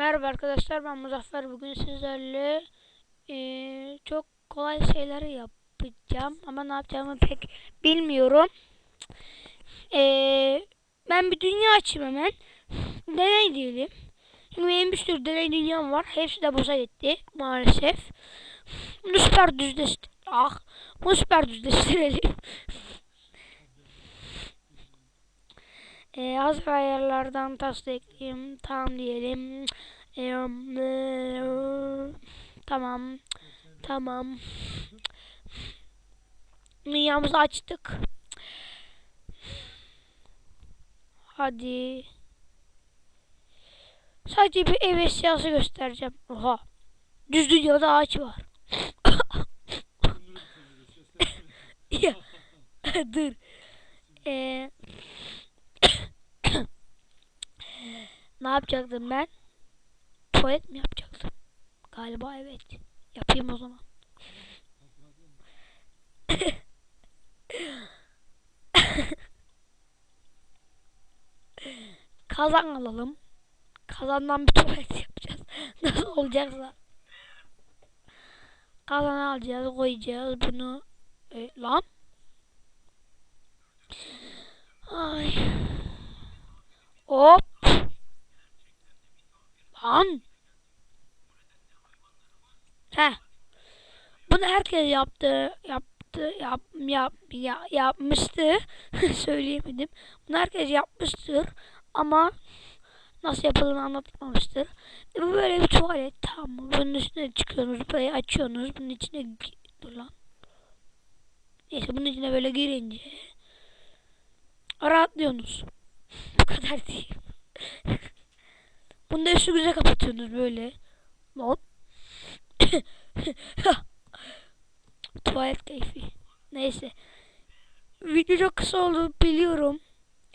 Merhaba arkadaşlar ben Muzaffer bugün sizlerle eee, çok kolay şeyler yapacağım ama ne yapacağımı pek bilmiyorum. Eee, ben bir dünya açayım hemen. Deney diyelim. Çünkü benim bir sürü deney dünyam var. Hepsi de boşa gitti maalesef. Bunu süper düzleştir. Ah, bunu süper düzleştirelim. Ee, hazır ayarlardan taslağı ekleyeyim. Tamam diyelim. Ee, tamam. Tamam. Dünyamızı açtık. Hadi. Sadece bir ev eşyası göstereceğim. Oha. Düz dünyada ağaç var. ya. Dur. Eee ne yapacaktım ben? Tuvalet mi yapacaktım? Galiba evet. Yapayım o zaman. Kazan alalım. Kazandan bir tuvalet yapacağız. Nasıl olacaksa. Kazan alacağız, koyacağız bunu. E, lan. Ay. Hop. Lan. He. Bunu herkes yaptı, yaptı, yap, yap, ya, yapmıştı. Söyleyemedim. Bunu herkes yapmıştır ama nasıl yapıldığını anlatmamıştır. E, bu böyle bir tuvalet tamam? Bunun üstüne çıkıyorsunuz, burayı açıyorsunuz. Bunun içine dur lan. Neyse bunun içine böyle girince rahatlıyorsunuz. Bu kadar değil. Bunu da üstü güzel kapatıyorsunuz böyle. Lan. Tuvalet keyfi. Neyse. Video çok kısa oldu biliyorum.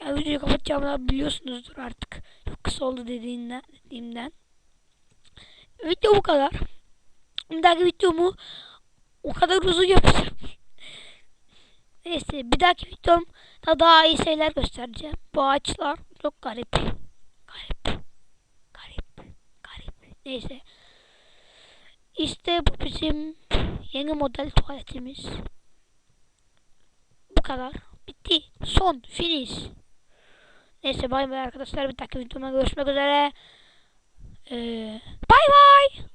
Ya videoyu kapatacağımı biliyorsunuzdur artık. Çok kısa oldu dediğinden, dediğimden. Video bu kadar. Bir dahaki videomu o kadar uzun yapacağım. Neyse bir dahaki videom da daha iyi şeyler göstereceğim. Bu ağaçlar çok. Garip. Garip. Garip. Neyse. İşte bu bizim yeni model tuvaletimiz. Bu kadar. Bitti. Son. Finish. Neyse bay bay arkadaşlar. Bir dahaki videoma görüşmek üzere. Ee, bay bay.